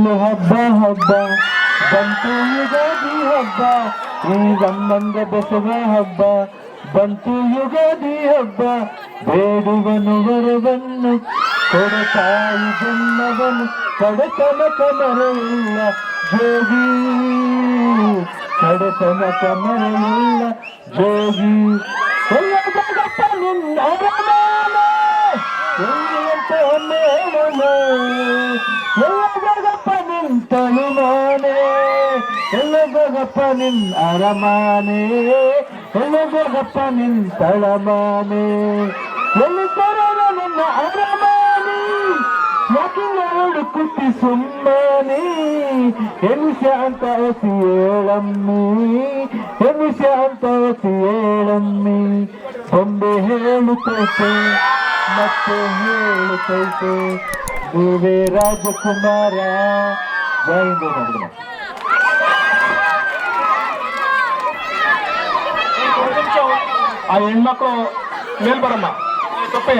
ಹಬ್ಬ ಹಬ್ಬ. ಬಂತು ಯುಗಾದಿ ಹಬ್ಬ. ಈ ಸಂಬಂಧ ಬಸವ ಹಬ್ಬ. ಬಂತು ಯುಗಾದಿ ಹಬ್ಬ. ಬೇಡುವನು ವರವನ್ನು ಕೊಡತಾಯಿ ಜನ್ಮವನು ಕಡತನ ಕಮರೆಯಿಲ್ಲ ಜೋಗಿ. ಕಡತನ ಕಮರೆಯಿಲ್ಲ ಜೋಗಿ. ನಿನ್ನ ಎಲ್ಲ ಜಗಪ್ಪ ನಿಂತನು ಮಾನೆ ಎಲ್ಲ ಜಗಪ್ಪ ನಿನ್ ಅರಮಾನೆ ಎಲ್ಲ ಜಗಪ್ಪ ನಿಂತಳಮಾನೆ ಎಲ್ಲಿ ತರದ ನನ್ನ ಅರಮಾನೆ ಯಾಕೆ ನೋಡು ಕುಟ್ಟಿ ಸುಮ್ಮನೆ ಎನಿಸ ಅಂತ ಹೊಸಿ ಏಳಮ್ಮಿ ಎನಿಸ ಅಂತ ಹೊಸಿ ಏಳಮ್ಮಿ ಬೊಂಬೆ ಹೇಳುತ್ತೈತೆ ಮತ್ತೆ ಹೇಳುತ್ತೈತೆ ನೀವೇ ರಾಜಕುಮಾರ ಜೈಂದ ನೋಡಿದ ಆ ಹೆಣ್ಮಕ್ಳು ಮೇಲ್ ಬರಮ್ಮ ಸೊಪ್ಪೆ